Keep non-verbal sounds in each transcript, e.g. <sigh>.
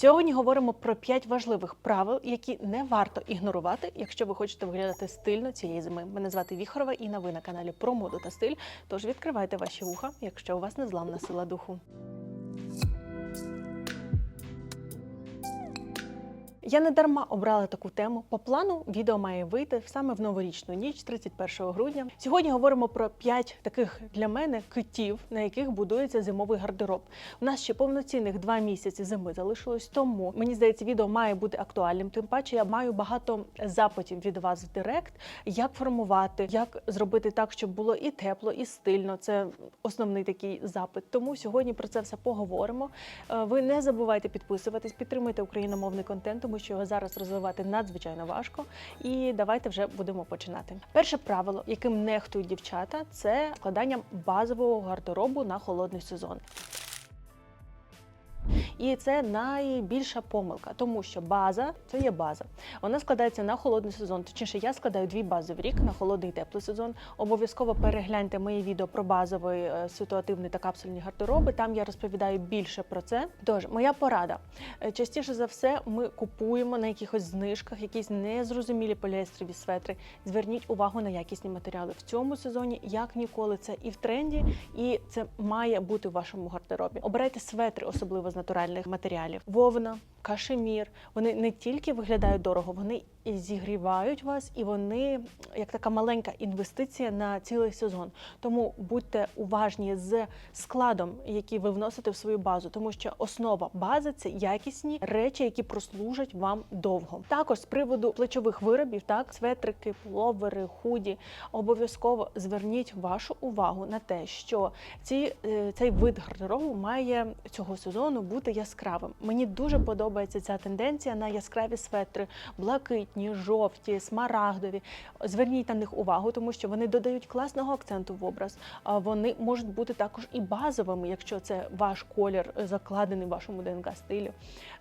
Сьогодні говоримо про 5 важливих правил, які не варто ігнорувати, якщо ви хочете виглядати стильно цієї зими. Мене звати Віхорова і на ви на каналі про моду та стиль. Тож відкривайте ваші вуха, якщо у вас незламна сила духу. Я не дарма обрала таку тему. По плану відео має вийти саме в новорічну ніч, 31 грудня. Сьогодні говоримо про 5 таких для мене китів, на яких будується зимовий гардероб. У нас ще повноцінних два місяці зими залишилось. Тому мені здається, відео має бути актуальним. Тим паче я маю багато запитів від вас в Директ, як формувати, як зробити так, щоб було і тепло, і стильно. Це основний такий запит. Тому сьогодні про це все поговоримо. Е, Ви не забувайте підписуватись, підтримуйте україномовний контент, тому що його зараз розвивати надзвичайно важко. І давайте вже будемо починати. Перше правило, яким нехтують дівчата, це складання базового гардеробу на холодний сезон. І це найбільша помилка, тому що база це є база. Вона складається на холодний сезон. Точніше, я складаю дві бази в рік на холодний і теплий сезон. Обов'язково перегляньте моє відео про базовий е, ситуативний та капсульні гардероби. Там я розповідаю більше про це. Тож, моя порада. Е, Частіше за все, ми купуємо на якихось знижках якісь незрозумілі поліестерові светри. Зверніть увагу на якісні матеріали в цьому сезоні, як ніколи. Це і в тренді, і це має бути в вашому гардеробі. Обирайте светри, особливо з натуральних матеріалів. Вовна, кашемір. Вони не тільки виглядають дорого, вони і зігрівають вас, і вони як така маленька інвестиція на цілий сезон. Тому будьте уважні з складом, який ви вносите в свою базу, тому що основа бази це якісні речі, які прослужать вам довго. Також з приводу плечових виробів, так светрики, пловери, худі. Обов'язково зверніть вашу увагу на те, що ці, е, цей вид гардеробу має цього сезону бути яскравим. Мені дуже подобається ця тенденція на яскраві светри, блакитні, жовті, смарагдові. Зверніть на них увагу, тому що вони додають класного акценту в образ. Вони можуть бути також і базовими, якщо це ваш колір е, закладений в вашому ДНК стилю.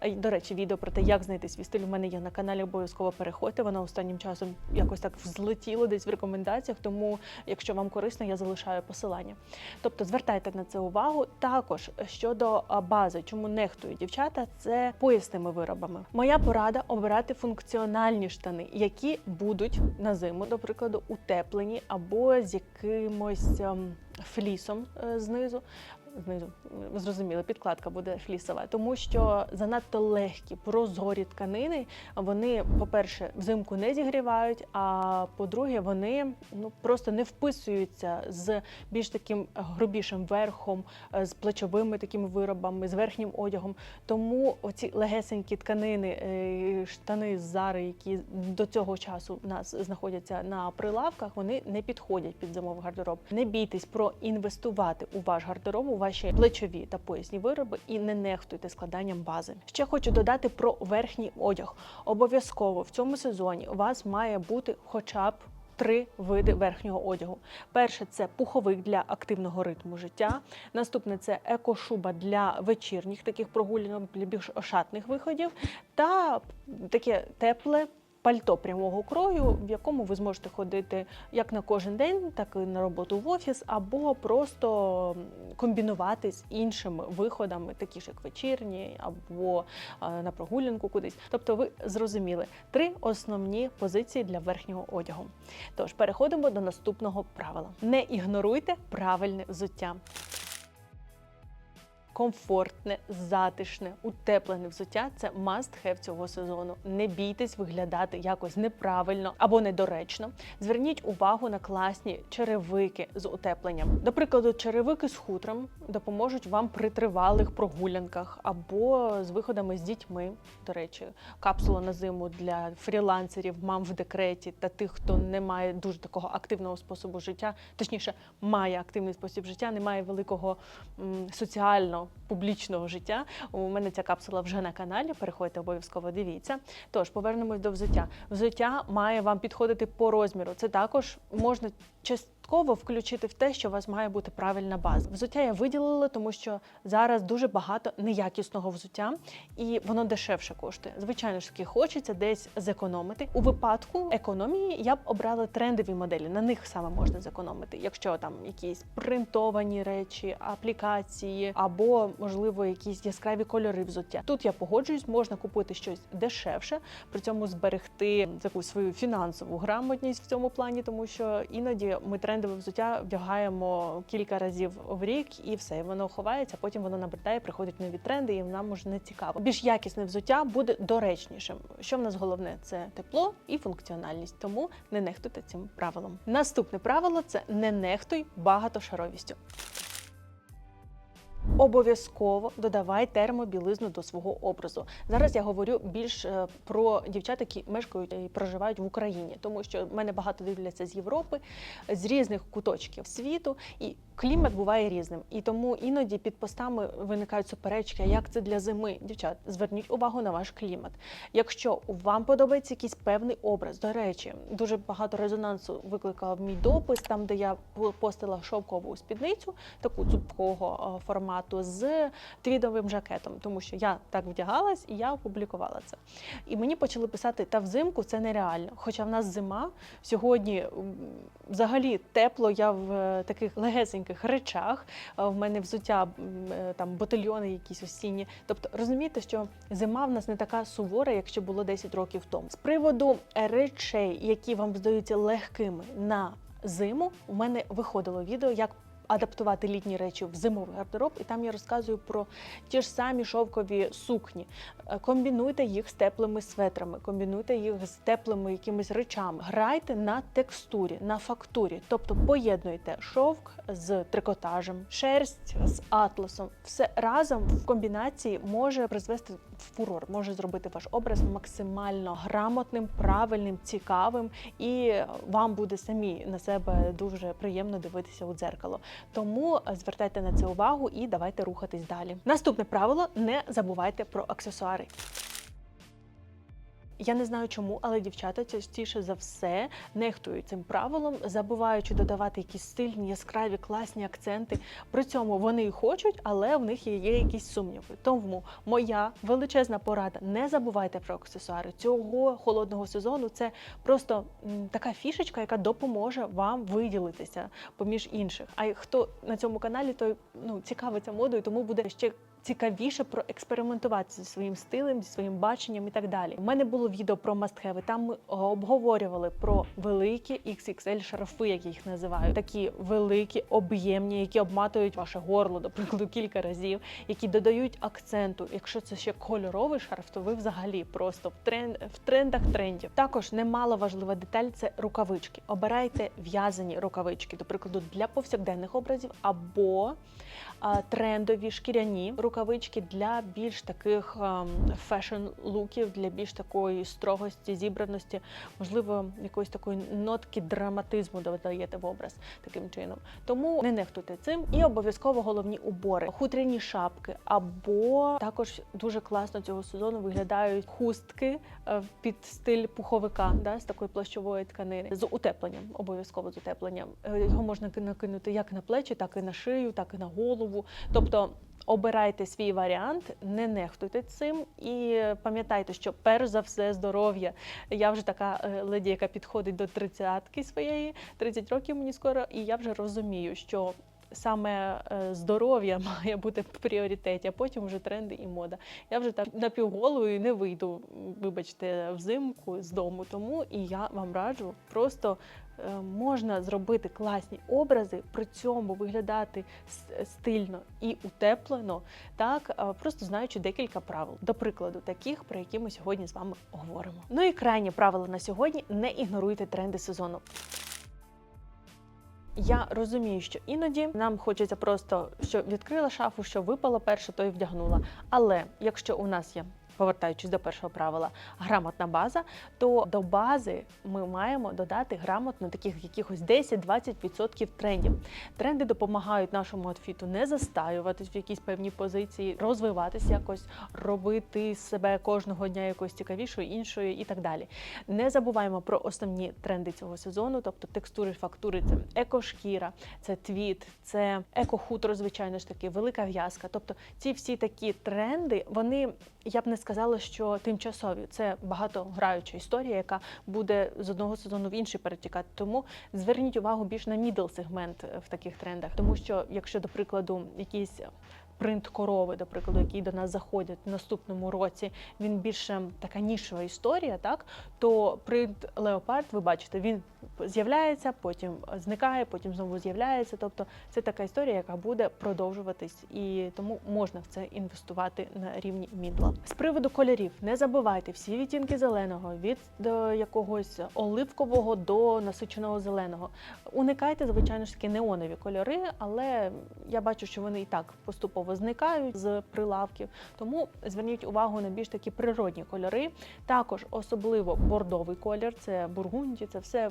До речі, відео про те, як знайти свій стиль, у мене є на каналі. Обов'язково переходьте. Воно останнім часом якось так взлетіло десь в рекомендаціях. Тому, якщо вам корисно, я залишаю посилання. Тобто звертайте на це увагу. Також щодо бази, чому нехтують дівчата, це поясними виробами. Моя порада обирати функціональні штани, які будуть на зиму, до прикладу, утеплені або з якимось ем, флісом е, знизу. Знизу ви зрозуміли, підкладка буде флісова, тому що занадто легкі, прозорі тканини. Вони, по-перше, взимку не зігрівають. А по-друге, вони ну просто не вписуються з більш таким грубішим верхом, е, з плечовими такими виробами, з верхнім одягом. Тому оці легесенькі тканини, е, штани зари, які до цього часу у нас знаходяться на прилавках, вони не підходять під зимовий гардероб. Не бійтесь проінвестувати у ваш гардероб, у ваші плечові та поясні вироби і не нехтуйте складанням бази. Ще хочу додати про верхній одяг. Обов'язково в цьому сезоні у вас має бути хоча б Три види верхнього одягу. Перше це пуховик для активного ритму життя. Наступне це екошуба для вечірніх таких прогулянок, для більш ошатних виходів, та таке тепле пальто прямого крою, в якому ви зможете ходити як на кожен день, так і на роботу в офіс, або просто комбінувати з іншими виходами, такі ж як вечірні, або е, на прогулянку кудись. Тобто, ви зрозуміли три основні позиції для верхнього одягу. Тож переходимо до наступного правила: не ігноруйте правильне взуття. Комфортне, затишне, утеплене взуття це must have цього сезону. Не бійтесь виглядати якось неправильно або недоречно. Зверніть увагу на класні черевики з утепленням. До прикладу, черевики з хутром допоможуть вам при тривалих прогулянках або з виходами з дітьми. До речі, капсула на зиму для фрілансерів, мам в декреті та тих, хто не має дуже такого активного способу життя, точніше, має активний спосіб життя, не має великого м, соціального публічного життя. У мене ця капсула вже на каналі. Переходьте обов'язково дивіться. Тож повернемось до взуття. Взуття має вам підходити по розміру. Це також можна частково частково включити в те, що у вас має бути правильна база. Взуття я виділила, тому що зараз дуже багато неякісного взуття, і воно дешевше коштує. Звичайно ж таки, хочеться десь зекономити. У випадку економії я б обрала трендові моделі. На них саме можна зекономити, якщо там якісь принтовані речі, аплікації або можливо якісь яскраві кольори взуття. Тут я погоджуюсь, можна купити щось дешевше, при цьому зберегти таку свою фінансову грамотність в цьому плані, тому що іноді ми трендове взуття вдягаємо кілька разів в рік і все, і воно ховається. Потім воно набридає, приходять нові тренди, і нам уже не цікаво. Більш якісне взуття буде доречнішим. Що в нас головне це тепло і функціональність. Тому не нехтуйте цим правилом. Наступне правило це не нехтуй багатошаровістю. Обов'язково додавай термобілизну до свого образу. Зараз я говорю більш е, про дівчат, які мешкають і проживають в Україні, тому що мене багато дивляться з Європи, з різних куточків світу, і клімат буває різним. І тому іноді під постами виникають суперечки. Як це для зими? Дівчат, зверніть увагу на ваш клімат. Якщо вам подобається якийсь певний образ, до речі, дуже багато резонансу викликав мій допис, там де я постила шовкову спідницю, таку цупкого е, формату з твідовим жакетом, тому що я так вдягалась і я опублікувала це. І мені почали писати, та взимку це нереально. Хоча в нас зима сьогодні взагалі тепло, я в е, таких легесеньких речах. е, В мене взуття е, там ботильйони якісь осінні. Тобто розумієте, що зима в нас не така сувора, як ще було 10 років тому. З приводу речей, які вам здаються легкими на зиму, у мене виходило відео, як адаптувати літні речі в зимовий гардероб, і там я розказую про ті ж самі шовкові сукні. Е, Комбінуйте їх з теплими светрами, комбінуйте їх з теплими якимись речами. Грайте на текстурі, на фактурі, тобто поєднуйте шовк з трикотажем, шерсть з атласом. Все разом в комбінації може призвести фурор, може зробити ваш образ максимально грамотним, правильним, цікавим, і вам буде самі на себе дуже приємно дивитися у дзеркало. Тому е, звертайте на це увагу і давайте рухатись далі. Наступне правило: не забувайте про аксесуари. Я не знаю чому, але дівчата частіше за все нехтують цим правилом, забуваючи додавати якісь стильні, яскраві, класні акценти. При цьому вони і хочуть, але в них є, якісь сумніви. Тому моя величезна порада: не забувайте про аксесуари. Цього холодного сезону це просто така фішечка, яка допоможе вам виділитися поміж інших. А хто на цьому каналі, той ну цікавиться модою, тому буде ще цікавіше проекспериментувати зі своїм стилем, зі своїм баченням і так далі. У мене було відео про мастхеви. Там ми обговорювали про великі XXL шарфи, як їх називаю. Такі великі, об'ємні, які обматують ваше горло, до прикладу, кілька разів, які додають акценту. Якщо це ще кольоровий шарф, то ви взагалі просто в тренд в трендах трендів. Також немало важлива деталь це рукавички. Обирайте в'язані рукавички, до прикладу, для повсякденних образів або трендові шкіряні рукавички для більш таких фешн-луків, для більш такої строгості, зібраності, можливо, якоїсь такої нотки драматизму додаєте в образ таким чином. Тому не нехтуйте цим і обов'язково головні убори, хутряні шапки, або також дуже класно цього сезону виглядають хустки е, під стиль пуховика, да, з такої плащової тканини, з утепленням, обов'язково з утепленням. Е, Його можна ки- накинути як на плечі, так і на шию, так і на голову. Тобто обирайте свій варіант, не нехтуйте цим і пам'ятайте, що перш за все здоров'я. Я вже така е, леді, яка підходить до тридцятки своєї, 30 років мені скоро, і я вже розумію, що. Саме е, здоров'я <laughs> має бути в пріоритеті, а потім вже тренди і мода. Я вже так напівголою не вийду, вибачте, взимку з дому. Тому і я вам раджу просто е, можна зробити класні образи, при цьому виглядати стильно і утеплено, так е, просто знаючи декілька правил. До прикладу, таких, про які ми сьогодні з вами говоримо. Ну і крайнє правило на сьогодні: не ігноруйте тренди сезону. Я розумію, що іноді нам хочеться просто, що відкрила шафу, що випала перше, то й вдягнула. Але якщо у нас є повертаючись до першого правила, грамотна база, то до бази ми маємо додати грамотно таких якихось 10-20% трендів. Тренди допомагають нашому outfitу не застаюватись в якійсь певній позиції, розвиватись якось, робити себе кожного дня якось цікавішою, іншою і так далі. Не забуваємо про основні тренди цього сезону, тобто текстури, фактури, це екошкіра, це твіт, це екохутро, звичайно ж таки, велика в'язка. Тобто ці всі такі тренди, вони я б не сказала, що тимчасові. Це багатограюча історія, яка буде з одного сезону в інший перетікати. Тому зверніть увагу більш на мідл сегмент в таких трендах, тому що якщо, до прикладу, якісь принт корови, до прикладу, який до нас заходять в наступному році, він більше така нішова історія, так то принт леопард, ви бачите, він з'являється, потім зникає, потім знову з'являється. Тобто це така історія, яка буде продовжуватись, і тому можна в це інвестувати на рівні мідла. З приводу кольорів, не забувайте всі відтінки зеленого від до якогось оливкового до насиченого зеленого. Уникайте, звичайно ж таки, неонові кольори, але я бачу, що вони і так поступово зникають з прилавків. Тому зверніть увагу на більш такі природні кольори. Також особливо бордовий колір, це бургунді, це все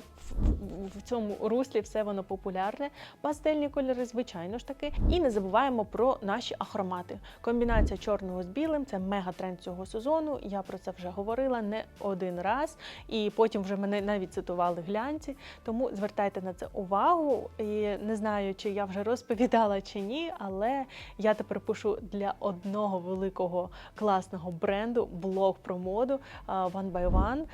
в, цьому руслі, все воно популярне. Пастельні кольори, звичайно ж таки. І не забуваємо про наші ахромати. Комбінація чорного з білим це мега-тренд цього сезону. Я про це вже говорила не один раз, і потім вже мене навіть цитували глянці. Тому звертайте на це увагу. І не знаю, чи я вже розповідала чи ні, але я тепер пишу для одного великого класного бренду блог про моду One by One.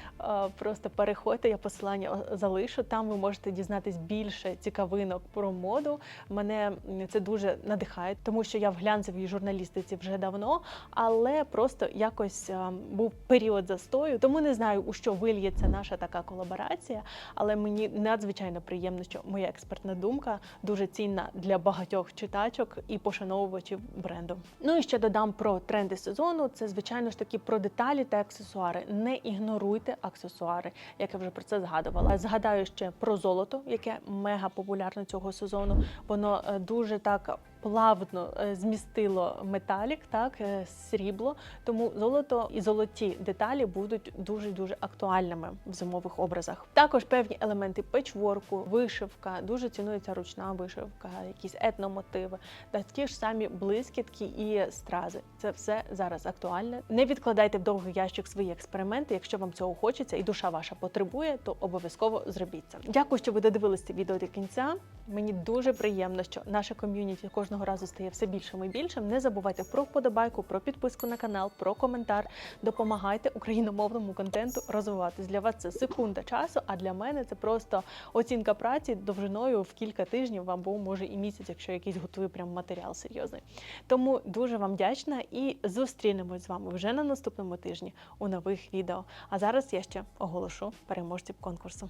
Просто переходьте, я посилання о- залишу. Там ви можете дізнатись більше цікавинок про моду. Мене це дуже надихає, тому що я в глянцевій журналістиці вже давно, але просто якось а, був період застою. Тому не знаю, у що вильється наша така колаборація. Але мені надзвичайно приємно, що моя експертна думка дуже цінна для багатьох читачок і пошановувачів бренду. Ну і ще додам про тренди сезону. Це звичайно ж таки про деталі та аксесуари. Не ігноруйте аксесуари, як я вже про це згадувала. Згадаю ще про золото, яке мега популярне цього сезону. Воно е, дуже так. Плавно е, змістило металік, так е, срібло. Тому золото і золоті деталі будуть дуже дуже актуальними в зимових образах. Також певні елементи печворку, вишивка, дуже цінується ручна вишивка, якісь етномотиви, та ті ж самі блискітки і стрази. Це все зараз актуальне. Не відкладайте в довгий ящик свої експерименти. Якщо вам цього хочеться і душа ваша потребує, то обов'язково зробіть це. Дякую, що ви додивились це відео до кінця. Мені дуже приємно, що наше ком'юніті кожного разу стає все більшим і більшим. Не забувайте про вподобайку, про підписку на канал, про коментар. Допомагайте україномовному контенту розвиватись. Для вас це секунда часу, а для мене це просто оцінка праці довжиною в кілька тижнів або може і місяць, якщо якийсь готую прям матеріал серйозний. Тому дуже вам вдячна і зустрінемось з вами вже на наступному тижні у нових відео. А зараз я ще оголошу переможців конкурсу.